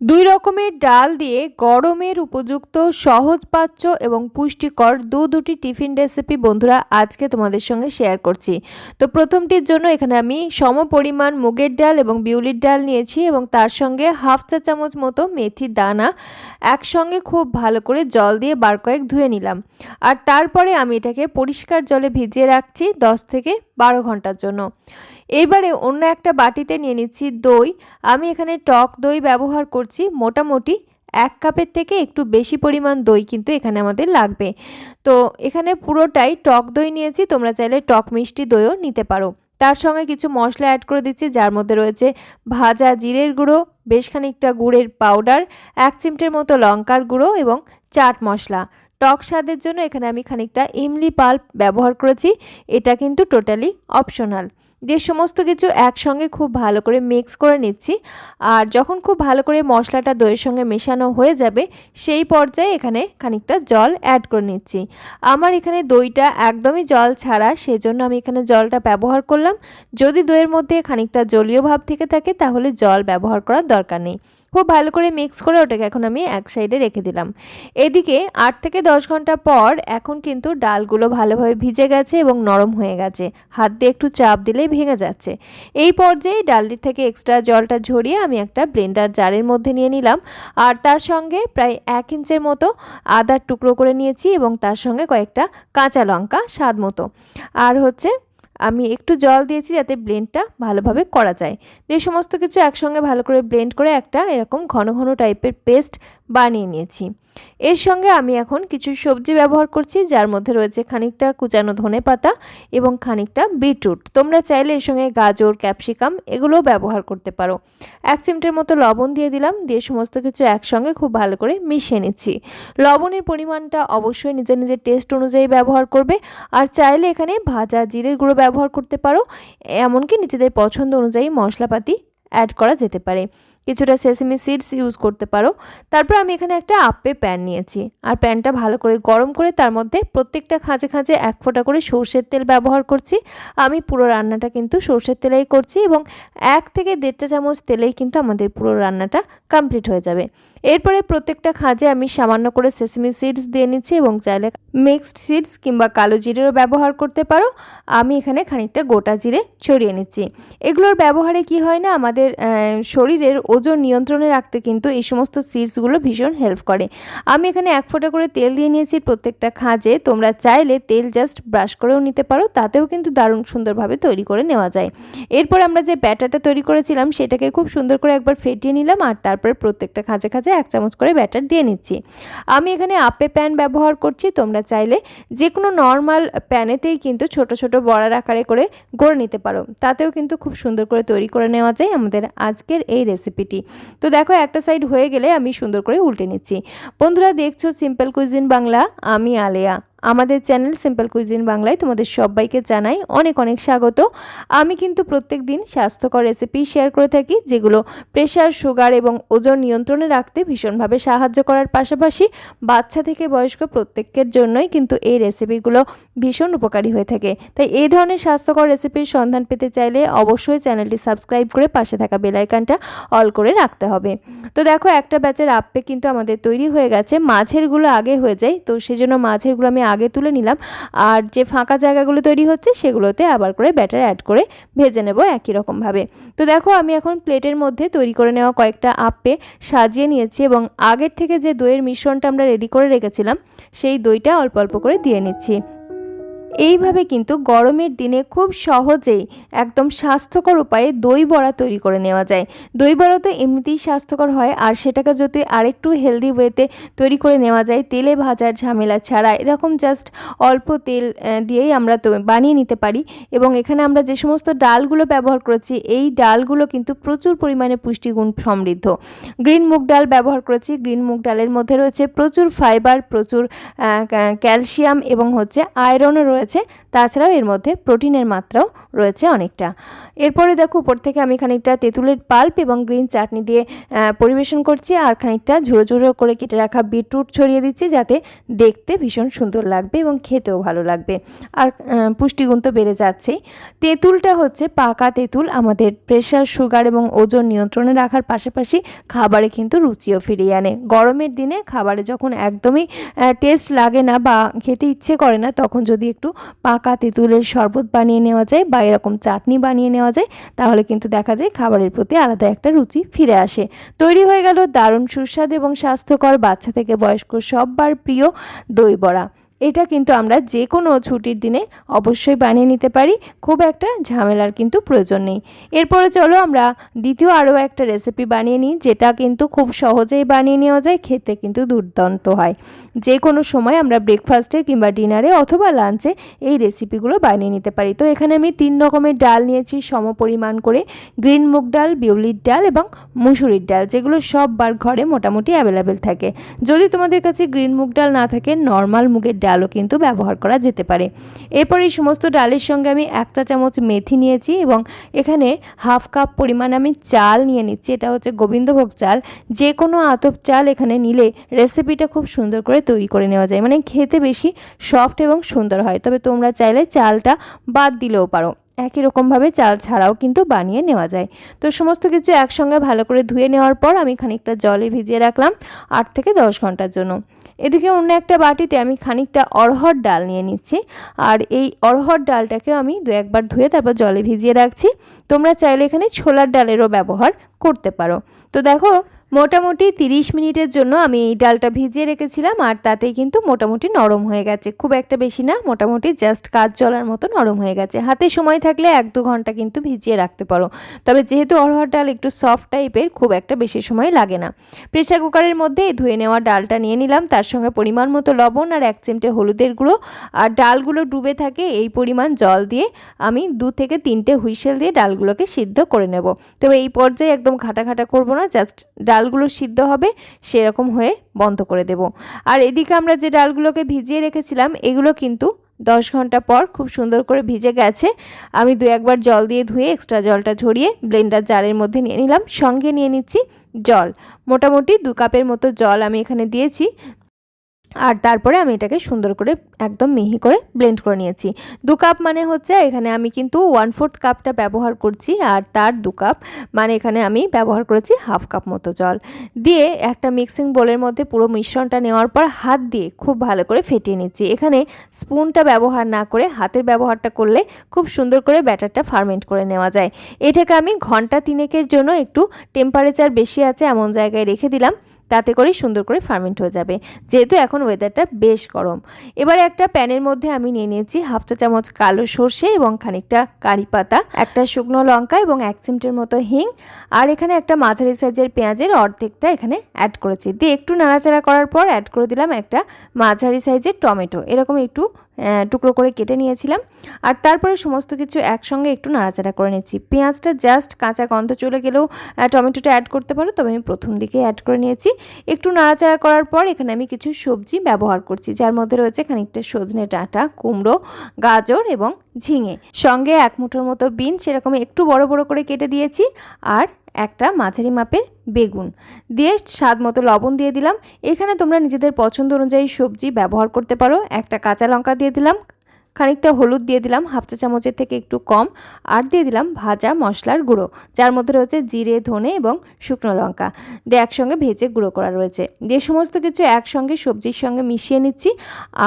দুই রকমের ডাল দিয়ে গরমের উপযুক্ত সহজপাচ্য এবং পুষ্টিকর দু দুটি টিফিন রেসিপি বন্ধুরা আজকে তোমাদের সঙ্গে শেয়ার করছি। তো প্রথমটির জন্য এখানে আমি সম পরিমাণ মুগের ডাল এবং বিউলির ডাল নিয়েছি এবং তার সঙ্গে হাফ চা চামচ মতো মেথির দানা একসঙ্গে খুব ভালো করে জল দিয়ে বার কয়েক ধুয়ে নিলাম। আর তারপরে আমি এটাকে পরিষ্কার জলে ভিজিয়ে রাখছি দশ থেকে বারো ঘণ্টার জন্য। এইবারে অন্য একটা বাটিতে নিয়ে নিচ্ছি দই। আমি এখানে টক দই ব্যবহার করছি। মোটামুটি এক কাপের থেকে একটু বেশি পরিমাণ দই কিন্তু এখানে আমাদের লাগবে। তো এখানে পুরোটাই টক দই নিয়েছি। তোমরা চাইলে টক মিষ্টি দইও নিতে পারো। তার সঙ্গে কিছু মশলা অ্যাড করে দিচ্ছি, যার মধ্যে রয়েছে ভাজা জিরের গুঁড়ো, বেশ খানিকটা গুড়ের পাউডার, এক চিমটের মতো লঙ্কার গুঁড়ো এবং চাট মশলা। টক স্বাদের জন্য এখানে আমি খানিকটা ইমলি পাল্প ব্যবহার করেছি। এটা কিন্তু টোটালি অপশনাল। যে সমস্ত কিছু একসঙ্গে খুব ভালো করে মিক্স করে নিচ্ছি। আর যখন খুব ভালো করে মশলাটা দইয়ের সঙ্গে মেশানো হয়ে যাবে, সেই পর্যায়ে এখানে খানিকটা জল অ্যাড করে নিচ্ছি। আমার এখানে দইটা একদমই জল ছাড়া, সেজন্য আমি এখানে জলটা ব্যবহার করলাম। যদি দইয়ের মধ্যে খানিকটা জলীয় ভাব থেকে থাকে, তাহলে জল ব্যবহার করার দরকার নেই। খুব ভালো করে মিক্স করে ওটাকে এখন আমি এক সাইডে রেখে দিলাম। এদিকে আট থেকে দশ ঘণ্টা পর এখন কিন্তু ডালগুলো ভালোভাবে ভিজে গেছে এবং নরম হয়ে গেছে। হাত দিয়ে একটু চাপ দিলেই ভেঙে যাচ্ছে। এই পর্যায়ে ডালটির থেকে এক্সট্রা জলটা ঝরিয়ে আমি একটা ব্লেন্ডার জারের মধ্যে নিয়ে নিলাম। আর তার সঙ্গে প্রায় এক ইঞ্চের মতো আদার টুকরো করে নিয়েছি এবং তার সঙ্গে কয়েকটা কাঁচা লঙ্কা স্বাদ মতো। আর হচ্ছে আমি একটু জল দিয়েছি যাতে ব্লেন্ডটা ভালোভাবে করা যায়। যে সমস্ত কিছু একসঙ্গে ভালো করে ব্লেন্ড করে একটা এরকম ঘন ঘন টাইপের পেস্ট বানিয়ে নিয়েছি। এর সঙ্গে আমি এখন কিছু সবজি ব্যবহার করছি, যার মধ্যে রয়েছে খানিকটা কুচানো ধনে পাতা এবং খানিকটা বিটরুট। তোমরা চাইলে এর সঙ্গে গাজর, ক্যাপসিকাম এগুলোও ব্যবহার করতে পারো। এক চিমটের মতো লবণ দিয়ে দিলাম, দিয়ে সমস্ত কিছু একসঙ্গে খুব ভালো করে মিশিয়ে নিচ্ছি। লবণের পরিমাণটা অবশ্যই নিজের নিজের টেস্ট অনুযায়ী ব্যবহার করবে, আর চাইলে এখানে ভাজা জিরের গুঁড়ো ব্যবহার করতে পারো, এমনকি নিজেদের পছন্দ অনুযায়ী মশলাপাতি অ্যাড করা যেতে পারে। কিছুটা সেসিমি সিডস ইউজ করতে পারো। তারপর আমি এখানে একটা আপে প্যান নিয়েছি। আর প্যানটা ভালো করে গরম করে তার মধ্যে প্রত্যেকটা খাঁজে খাঁজে এক ফোঁটা করে সর্ষের তেল ব্যবহার করছি। আমি পুরো রান্নাটা কিন্তু সর্ষের তেলেই করছি এবং এক থেকে দেড়টা চামচ তেলেই কিন্তু আমাদের পুরো রান্নাটা কমপ্লিট হয়ে যাবে। এরপরে প্রত্যেকটা খাঁজে আমি সামান্য করে সেসিমি সিডস দিয়ে নিচ্ছি এবং চাইলে মিক্সড সিডস কিংবা কালো জিরেরও ব্যবহার করতে পারো। আমি এখানে খানিকটা গোটা জিরে ছড়িয়ে নিচ্ছি। এগুলোর ব্যবহারে কি হয় না? আমাদের শরীরের ওজন নিয়ন্ত্রণে রাখতে কিন্তু এই সমস্ত সিডসগুলো ভীষণ হেল্প করে। আমি এখানে এক ফোঁটা করে তেল দিয়ে নিয়েছি প্রত্যেকটা খাঁজে। তোমরা চাইলে তেল জাস্ট ব্রাশ করেও নিতে পারো, তাতেও কিন্তু দারুণ সুন্দরভাবে তৈরি করে নেওয়া যায়। এরপর আমরা যে ব্যাটারটা তৈরি করেছিলাম, সেটাকে খুব সুন্দর করে একবার ফেটিয়ে নিলাম আর তারপরে প্রত্যেকটা খাঁজে খাঁজে এক চামচ করে ব্যাটার দিয়ে নিচ্ছি। আমি এখানে আপে প্যান ব্যবহার করছি, তোমরা চাইলে যে কোনো নর্মাল প্যানেতেই কিন্তু ছোট ছোট বড়ার আকারে করে গড়ে নিতে পারো। তাতেও কিন্তু খুব সুন্দর করে তৈরি করে নেওয়া যায় আমাদের আজকের এই রেসিপিটি তো দেখো, একটা সাইড হয়ে গেলে আমি সুন্দর করে উল্টে নিচ্ছি। বন্ধুরা, দেখছ সিম্পল কুইজিন বাংলা আমি আলেয়া। আমাদের চ্যানেল সিম্পল কুইজিন বাংলায় তোমাদের সবাইকে জানাই অনেক অনেক স্বাগত। আমি কিন্তু প্রত্যেক দিন স্বাস্থ্যকর রেসিপি শেয়ার করে থাকি, যেগুলো প্রেশার সুগার এবং ওজন নিয়ন্ত্রণে রাখতে ভীষণভাবে সাহায্য করার পাশাপাশি বাচ্চা থেকে বয়স্ক প্রত্যেকের জন্যই কিন্তু এই রেসিপিগুলো ভীষণ উপকারী হয়ে থাকে। তাই এই ধরনের স্বাস্থ্যকর রেসিপির সন্ধান পেতে চাইলে অবশ্যই চ্যানেলটি সাবস্ক্রাইব করে পাশে থাকা বেলাইকানটা অল করে রাখতে হবে। তো দেখো, একটা ব্যাচের আপে কিন্তু আমাদের তৈরি হয়ে গেছে, মাছেরগুলো আগে হয়ে যায়, তো সেজন্য মাছেরগুলো আমি আগে তুলে নিলাম। আর যে ফাঁকা জায়গাগুলো তৈরি হচ্ছে, সেগুলোতে আবার করে ব্যাটার অ্যাড করে ভেজে নেব একই রকমভাবে। তো দেখো, আমি এখন প্লেটের মধ্যে তৈরি করে নেওয়া কয়েকটা আপে সাজিয়ে নিয়েছি এবং আগের থেকে যে দইয়ের মিশ্রণটা আমরা রেডি করে রেখেছিলাম, সেই দইটা অল্প অল্প করে দিয়ে নিচ্ছি। এইভাবে কিন্তু গরমের দিনে খুব সহজেই একদম স্বাস্থ্যকর উপায়ে দই বড়া তৈরি করে নেওয়া যায়। দই বড়া তো এমনিতেই স্বাস্থ্যকর হয়, আর সেটাকে যদি আরেকটু হেলদি ওয়েতে তৈরি করে নেওয়া যায়, তেলে ভাজার ঝামেলা ছাড়া, এরকম জাস্ট অল্প তেল দিয়েই আমরা তো বানিয়ে নিতে পারি। এবং এখানে আমরা যে সমস্ত ডালগুলো ব্যবহার করেছি, এই ডালগুলো কিন্তু প্রচুর পরিমাণে পুষ্টিগুণ সমৃদ্ধ। গ্রিন মুগ ডাল ব্যবহার করেছি, গ্রিন মুগ ডালের মধ্যে রয়েছে প্রচুর ফাইবার প্রচুর ক্যালসিয়াম এবং হচ্ছে আয়রনও রয়েছে, তাছাড়াও এর মধ্যে প্রোটিনের মাত্রাও রয়েছে অনেকটা। এরপরে দেখো, উপর থেকে আমি খানিকটা তেঁতুলের পাল্প এবং গ্রিন চাটনি দিয়ে পরিবেশন করছি আর খানিকটা ঝুড়ো ঝুড়ো করে কেটে রাখা বিটরুট ছড়িয়ে দিচ্ছি যাতে দেখতে ভীষণ সুন্দর লাগবে এবং খেতেও ভালো লাগবে। আর পুষ্টিগুণ তো বেড়ে যাচ্ছেই। তেঁতুলটা হচ্ছে পাকা তেঁতুল, আমাদের প্রেশার সুগার এবং ওজন নিয়ন্ত্রণে রাখার পাশাপাশি খাবারে কিন্তু রুচিও ফিরিয়ে আনে। গরমের দিনে খাবারে যখন একদমই টেস্ট লাগে না বা খেতে ইচ্ছে করে না, তখন যদি একটু পাকা তেঁতুলের শরবত বানিয়ে নেওয়া যায় বা এরকম চাটনি বানিয়ে নেওয়া যায়, তাহলে কিন্তু দেখা যায় খাবারের প্রতি আলাদা একটা রুচি ফিরে আসে। তৈরি হয়ে গেল দারুণ সুস্বাদু এবং স্বাস্থ্যকর বাচ্চা থেকে বয়স্ক সববার প্রিয় দই বড়া। এটা কিন্তু আমরা যে কোনো ছুটির দিনে অবশ্যই বানিয়ে নিতে পারি। খুব একটা ঝামেলার কিন্তু প্রয়োজন নেই। এরপরে চলো আমরা দ্বিতীয় আরও একটা রেসিপি বানিয়ে নিই, যেটা কিন্তু খুব সহজেই বানিয়ে নেওয়া যায়, খেতে কিন্তু দুর্দান্ত হয়। যে কোনো সময় আমরা ব্রেকফাস্টে কিংবা ডিনারে অথবা লাঞ্চে এই রেসিপিগুলো বানিয়ে নিতে পারি। তো এখানে আমি তিন রকমের ডাল নিয়েছি সম পরিমাণ করে গ্রিন মুগ ডাল, বিউলির ডাল এবং মুসুরির ডাল, যেগুলো সববার ঘরে মোটামুটি অ্যাভেলেবেল থাকে। যদি তোমাদের কাছে গ্রিন মুগ ডাল না থাকে নর্মাল মুগের ডালও কিন্তু ব্যবহার করা যেতে পারে। এরপর এই সমস্ত ডালের সঙ্গে আমি এক চা চামচ মেথি নিয়েছি এবং এখানে হাফ কাপ পরিমাণ আমি চাল নিয়ে নিচ্ছি। এটা হচ্ছে গোবিন্দভোগ চাল। যে কোনো আতপ চাল এখানে নিলে রেসিপিটা খুব সুন্দর করে তৈরি করে নেওয়া যায়। মানে খেতে বেশি সফট এবং সুন্দর হয়। তবে তোমরা চাইলে চালটা বাদ দিলেও পারো। একই রকমভাবে চাল ছাড়াও কিন্তু বানিয়ে নেওয়া যায়। তো সমস্ত কিছু একসঙ্গে ভালো করে ধুয়ে নেওয়ার পর আমি খানিকটা জলে ভিজিয়ে রাখলাম আট থেকে দশ ঘণ্টার জন্য। এদিকে অন্য একটা বাটিতে আমি খানিকটা অরহর ডাল নিয়ে নিচ্ছি। আর এই অরহর ডালটাকে আমি দু একবার ধুয়ে তারপর জলে ভিজিয়ে রাখছি। তোমরা চাইলে এখানে ছোলার ডালেরও ব্যবহার করতে পারো। তো দেখো, মোটামুটি তিরিশ মিনিটের জন্য আমি এই ডালটা ভিজিয়ে রেখেছিলাম আর তাতেই কিন্তু মোটামুটি নরম হয়ে গেছে। খুব একটা বেশি না, মোটামুটি জাস্ট কাজ চলার মতো নরম হয়ে গেছে। হাতে সময় থাকলে এক দু ঘণ্টা কিন্তু ভিজিয়ে রাখতে পারো। তবে যেহেতু অরহর ডাল একটু সফট টাইপের খুব একটা বেশি সময় লাগে না। প্রেসার কুকারের মধ্যে ধুয়ে নেওয়া ডালটা নিয়ে নিলাম। তার সঙ্গে পরিমাণ মতো লবণ আর এক চিমটে হলুদের গুঁড়ো। আর ডালগুলো ডুবে থাকে, এই পরিমাণ জল দিয়ে আমি দু থেকে তিনটে হুইসেল দিয়ে ডালগুলোকে সিদ্ধ করে নেব। তবে এই পর্যায়ে একদম ঘাটা ঘাটা করব না জাস্ট ডালগুলো সিদ্ধ হবে, সেরকম হয়ে বন্ধ করে দেব। আর এদিকে আমরা যে ডালগুলোকে ভিজিয়ে রেখেছিলাম, এগুলো কিন্তু দশ ঘণ্টা পর খুব সুন্দর করে ভিজে গেছে। আমি দু একবার জল দিয়ে ধুয়ে এক্সট্রা জলটা ঝরিয়ে ব্লেন্ডার জারের মধ্যে নিয়ে নিলাম। সঙ্গে নিয়ে নিচ্ছি জল। মোটামুটি দু কাপের মতো জল আমি এখানে দিয়েছি। আর তারপরে আমি এটাকে সুন্দর করে একদম মিহি করে ব্লেন্ড করে নিয়েছি। দু কাপ মানে হচ্ছে এখানে আমি কিন্তু ওয়ান ফোর্থ কাপটা ব্যবহার করছি আর তার দু কাপ মানে এখানে আমি ব্যবহার করেছি হাফ কাপ মতো জল। দিয়ে একটা মিক্সিং বোলের মধ্যে পুরো মিশ্রণটা নেওয়ার পর হাত দিয়ে খুব ভালো করে ফেটিয়ে নিচ্ছি। এখানে স্পুনটা ব্যবহার না করে হাতের ব্যবহারটা করলে খুব সুন্দর করে ব্যাটারটা ফার্মেন্ট করে নেওয়া যায়। এটাকে আমি ঘণ্টা তিনেকের জন্য একটু টেম্পারেচার বেশি আছে এমন জায়গায় রেখে দিলাম। তাতে করে সুন্দর করে ফার্মেন্ট হয়ে যাবে। যেহেতু এখন ওয়েদারটা বেশ গরম। এবারে একটা প্যানের মধ্যে আমি নিয়ে নিয়েছি হাফ চা চামচ কালো সর্ষে এবং খানিকটা কারি পাতা, একটা শুকনো লঙ্কা এবং এক চিমটের মতো হিং, আর এখানে একটা মাঝারি সাইজের পেঁয়াজের অর্ধেকটা এখানে অ্যাড করেছি। দিয়ে একটু নাড়াচাড়া করার পর অ্যাড করে দিলাম একটা মাঝারি সাইজের টমেটো। এরকম একটু টুকরো করে কেটে নিয়েছিলাম। আর তারপরে সমস্ত কিছু একসঙ্গে একটু নাড়াচাড়া করে নিচ্ছি। পেঁয়াজটা জাস্ট কাঁচা গন্ধ চলে গেলেও টমেটোটা অ্যাড করতে পারো, তবে আমি প্রথম দিকে অ্যাড করে নিয়েছি। একটু নাড়াচাড়া করার পর এখানে আমি কিছু সবজি ব্যবহার করছি, যার মধ্যে রয়েছে খানিকটা সজনে ডাঁটা, কুমড়ো, গাজর এবং ঝিঙে। সঙ্গে এক মুঠোর মতো বিন, সেরকম একটু বড় বড় করে কেটে দিয়েছি। আর একটা মাঝারি মাপের বেগুন। দিয়ে স্বাদ মতো লবণ দিয়ে দিলাম। এখানে তোমরা নিজেদের পছন্দ অনুযায়ী সবজি ব্যবহার করতে পারো। একটা কাঁচা লঙ্কা দিয়ে দিলাম। খানিকটা হলুদ দিয়ে দিলাম, হাফ চা চামচের থেকে একটু কম, আর দিয়ে দিলাম ভাজা মশলার গুঁড়ো, যার মধ্যে রয়েছে জিরে, ধনে এবং শুকনো লঙ্কা। দিয়ে একসঙ্গে ভেজে গুঁড়ো করা রয়েছে। দিয়ে সমস্ত কিছু একসঙ্গে সবজির সঙ্গে মিশিয়ে নিচ্ছি,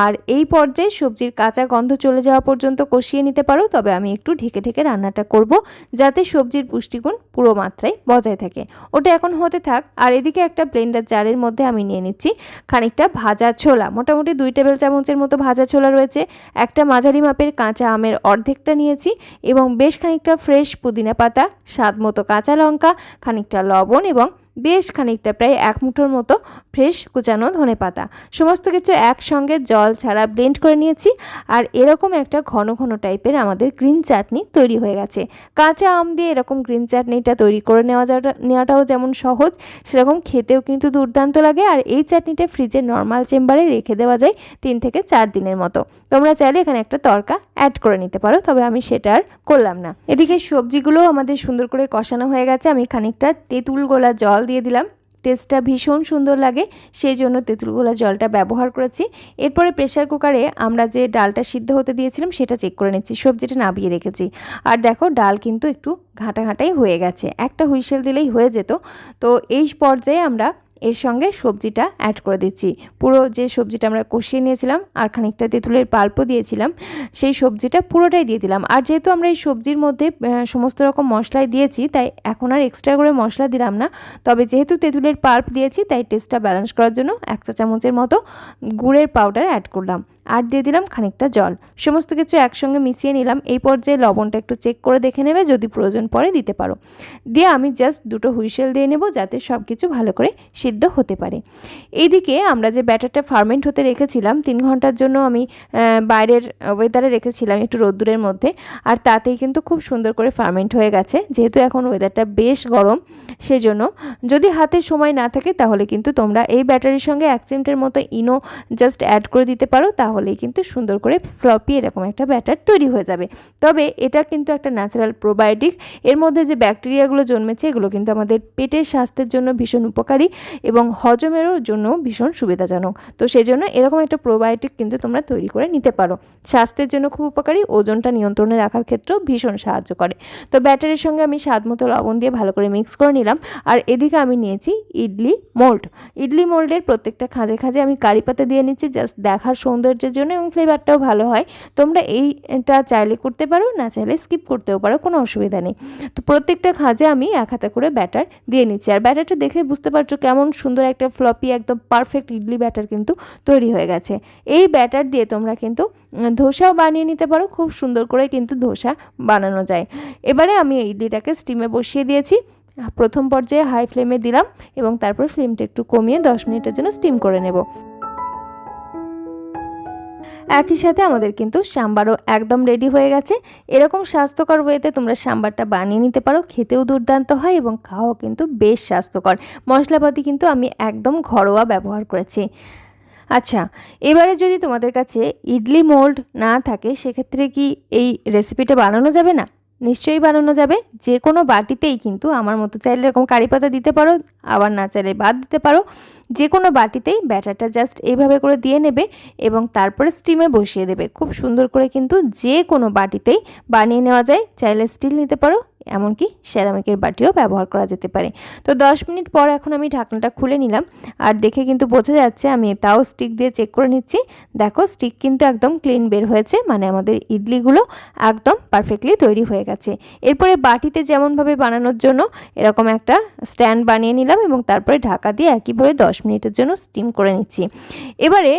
আর এই পর্যায়ে সবজির কাঁচা গন্ধ চলে যাওয়া পর্যন্ত কষিয়ে নিতে পারো, তবে আমি একটু ঢেকে ঢেকে রান্নাটা করব, যাতে সবজির পুষ্টিগুণ পুরো মাত্রায় বজায় থাকে। ওটা এখন হতে থাক, আর এদিকে একটা ব্লেন্ডার জারের মধ্যে আমি নিয়ে নিচ্ছি, খানিকটা ভাজা ছোলা। মোটামুটি দুই টেবিল চামচের মতো ভাজা ছোলা রয়েছে, একটা মাঝারি মাপের কাঁচা আমের অর্ধেকটা নিয়েছি এবং বেশ খানিকটা ফ্রেশ পুদিনা পাতা, স্বাদ মতো কাঁচা লঙ্কা, খানিকটা লবণ এবং বেশ খানিকটা, প্রায় এক মুঠোর মতো ফ্রেশ কুচানো ধনে পাতা। সমস্ত কিছু একসঙ্গে জল ছাড়া ব্লেন্ড করে নিয়েছি আর এরকম একটা ঘন ঘন টাইপের আমাদের গ্রিন চাটনি তৈরি হয়ে গেছে। কাঁচা আম দিয়ে এরকম গ্রিন চাটনিটা তৈরি করে নেওয়া যাওয়াটা, নেওয়াটাও যেমন সহজ, সেরকম খেতেও কিন্তু দুর্দান্ত লাগে আর এই চাটনিটা ফ্রিজে নর্মাল চেম্বারে রেখে দেওয়া যায় তিন থেকে চার দিনের মতো। তোমরা চাইলে এখানে একটা তরকা অ্যাড করে নিতে পারো, তবে আমি সেটা আর করলাম না। এদিকে সবজিগুলো আমাদের সুন্দর করে কষানো হয়ে গেছে, আমি খানিকটা তেঁতুল গোলা জল দিয়ে দিলাম। টেস্টটা ভীষণ সুন্দর লাগে সেই জন্য তেঁতুল গোলা জলটা ব্যবহার করেছি। এরপরে প্রেশার কুকারে আমরা যে ডালটা সিদ্ধ হতে দিয়েছিলাম, সেটা চেক করে নিচ্ছি, সবজিটা নাবিয়ে রেখেছি। আর দেখো, ডাল কিন্তু একটু ঘাঁটাঘাঁটাই হয়ে গেছে। একটা হুইসেল দিলেই হয়ে যেত। তো এই পর্যায়ে আমরা এর সঙ্গে সবজিটা অ্যাড করে দিচ্ছি। পুরো যে সবজিটা আমরা কষিয়ে নিয়েছিলাম আর খানিকটা তেঁতুলের পাল্পও দিয়েছিলাম, সেই সবজিটা পুরোটাই দিয়ে দিলাম। আর যেহেতু আমরা এই সবজির মধ্যে সমস্ত রকম মশলাই দিয়েছি, তাই এখন আর এক্সট্রা করে মশলা দিলাম না। তবে যেহেতু তেঁতুলের পাল্প দিয়েছি, তাই টেস্টটা ব্যালেন্স করার জন্য এক চা চামচের মতো গুড়ের পাউডার অ্যাড করলাম। আর দিয়ে দিলাম খানিকটা জল। সমস্ত কিছু একসঙ্গে মিশিয়ে নিলাম। এই পর্যায়ে লবণটা একটু চেক করে দেখে নেবে, যদি প্রয়োজন পড়ে দিতে পারো। দিয়ে আমি জাস্ট দুটো হুইসেল দিয়ে নেব যাতে সব কিছু ভালো করে সিদ্ধ হতে পারে। এইদিকে আমরা যে ব্যাটারটা ফার্মেন্ট হতে রেখেছিলাম, তিন ঘণ্টার জন্য আমি বাইরের ওয়েদারে রেখেছিলাম একটু রোদ্দুরের মধ্যে। আর তাতেই কিন্তু খুব সুন্দর করে ফার্মেন্ট হয়ে গেছে। যেহেতু এখন ওয়েদারটা বেশ গরম, সেজন্য যদি হাতে সময় না থাকে তাহলে কিন্তু তোমরা এই ব্যাটারির সঙ্গে এক চিমটের মতো ইনো জাস্ট অ্যাড করে দিতে পারো তাহলেই কিন্তু সুন্দর করে ফ্লপি এরকম একটা ব্যাটার তৈরি হয়ে যাবে। তবে এটা কিন্তু একটা ন্যাচারাল প্রোবায়োটিক এর মধ্যে যে ব্যাকটেরিয়াগুলো জন্মেছে এগুলো কিন্তু আমাদের পেটের স্বাস্থ্যের জন্য ভীষণ উপকারী এবং হজমেরও জন্য ভীষণ সুবিধাজনক। তো সেই জন্য এরকম একটা প্রোবায়োটিক কিন্তু তোমরা তৈরি করে নিতে পারো। স্বাস্থ্যের জন্য খুব উপকারী, ওজনটা নিয়ন্ত্রণে রাখার ক্ষেত্রেও ভীষণ সাহায্য করে। তো ব্যাটারের সঙ্গে আমি স্বাদ মতো লবণ দিয়ে ভালো করে মিক্স করে নিলাম। আর এদিকে আমি নিয়েছি ইডলি মোল্ড ইডলি মোল্ডের প্রত্যেকটা খাঁজে খাঁজে আমি কারি পাতা দিয়ে নিচ্ছি জাস্ট দেখার সৌন্দর্যের জন্য এবং ফ্লেভারটাও ভালো হয়। তোমরা এইটা চাইলে করতে পারো, না চাইলে স্কিপ করতেও পারো, কোনো অসুবিধা নেই। তো প্রত্যেকটা খাঁজে আমি এক হাতে করে ব্যাটার দিয়ে নিচ্ছি। আর ব্যাটারটা দেখে বুঝতে পারছ কেমন সুন্দর একটা ফ্লপি, একদম পারফেক্ট ইডলি ব্যাটার কিন্তু তৈরি হয়ে গেছে। এই ব্যাটার দিয়ে তোমরা কিন্তু ধোসাও বানিয়ে নিতে পারো, খুব সুন্দর করে কিন্তু ধোসা বানানো যায়। এবারে আমি ইডলিটাকে স্টিমে বসিয়ে দিয়েছি। প্রথম পর্যায়ে হাই ফ্লেমে দিলাম এবং তারপর ফ্লেমটা একটু কমিয়ে দশ মিনিটের জন্য স্টিম করে নেব। একই সাথে আমাদের কিন্তু সাম্বারও একদম রেডি হয়ে গেছে। এরকম স্বাস্থ্যকর ওয়েতে তোমরা সাম্বারটা বানিয়ে নিতে পারো, খেতেও দুর্দান্ত হয় এবং খাওয়াও কিন্তু বেশ স্বাস্থ্যকর। মশলাপাতি কিন্তু আমি একদম ঘরোয়া ব্যবহার করেছি। আচ্ছা এবারে যদি তোমাদের কাছে ইডলি মোল্ড না থাকে, সেক্ষেত্রে কি এই রেসিপিটা বানানো যাবে না? নিশ্চয়ই বানানো যাবে। যে কোনো বাটিতেই কিন্তু আমার মতো চাইলে এরকম কারি পাতা দিতে পারো, আবার না চাইলে বাদ দিতে পারো। যে কোনো বাটিতেই ব্যাটারটা জাস্ট এইভাবে করে দিয়ে নেবে এবং তারপরে স্টিমে বসিয়ে দেবে। খুব সুন্দর করে কিন্তু যে কোনো বাটিতেই বানিয়ে নেওয়া যায়। চাইলে স্টিল নিতে পারো। এমনকি সেরামিকের বাটিও ব্যবহার করা যেতে পারে। তো দশ মিনিট পর এখন আমি ঢাকনাটা খুলে নিলাম আর দেখে কিন্তু বোঝা যাচ্ছে আমি তাও স্টিক দিয়ে চেক করে নিচ্ছি। দেখো স্টিক কিন্তু একদম ক্লিন বের হয়েছে মানে আমাদের ইডলিগুলো একদম পারফেক্টলি তৈরি হয়ে গেছে। এরপরে বাটিতে যেমনভাবে বানানোর জন্য এরকম একটা স্ট্যান্ড বানিয়ে নিলাম এবং তারপরে ঢাকা দিয়ে একইভাবে দশ মিনিটের জন্য স্টিম করে নিচ্ছি। এবারে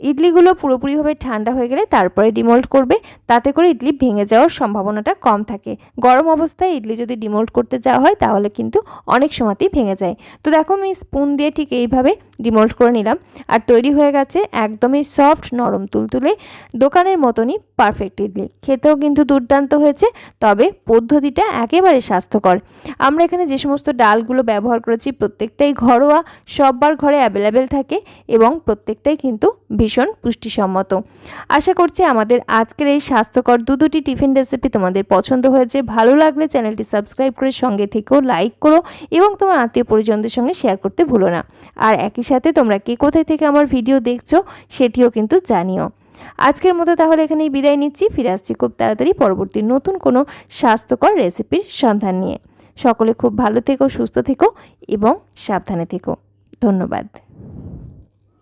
ইডলিগুলো পুরোপুরিভাবে ঠান্ডা হয়ে গেলে তারপরে ডিমোল্ড করবে। তাতে করে ইডলি ভেঙে যাওয়ার সম্ভাবনাটা কম থাকে। গরম অবস্থায় ইডলি যদি ডিমোল্ড করতে যাওয়া হয়, তাহলে কিন্তু অনেক সময়তেই ভেঙে যায়। তো দেখো, আমি স্পুন দিয়ে ঠিক এইভাবে ডিমোল্ড করে নিলাম। আর তৈরি হয়ে গেছে একদমই সফট নরম তুলতুলে, দোকানের মতনই পারফেক্ট ইডলি। খেতেও কিন্তু দুর্দান্ত হয়েছে, তবে পদ্ধতিটা একেবারে স্বাস্থ্যকর। আমরা এখানে যে সমস্ত ডালগুলো ব্যবহার করেছি, প্রত্যেকটাই ঘরোয়া, সববার ঘরে অ্যাভেলেবেল থাকে এবং প্রত্যেকটাই কিন্তু ভীষণ পুষ্টিসম্মত। আশা করছি আমাদের আজকের এই স্বাস্থ্যকর দু দুটি টিফিন রেসিপি তোমাদের পছন্দ হয়েছে। ভালো লাগলে চ্যানেলটি সাবস্ক্রাইব করে সঙ্গে থেকেও লাইক করো এবং তোমার আত্মীয় পরিজনদের সঙ্গে শেয়ার করতে ভুলো না। আর একই সাথে তোমরা কে কোথায় থেকে আমার ভিডিও দেখছ সেটিও কিন্তু জানিও। আজকের মতো তাহলে এখানেই বিদায় নিচ্ছি। ফিরে আসছি খুব তাড়াতাড়ি পরবর্তী নতুন কোনো স্বাস্থ্যকর রেসিপির সন্ধান নিয়ে। সকলে খুব ভালো থেকো, সুস্থ থেকো এবং সাবধানে থেকো। ধন্যবাদ।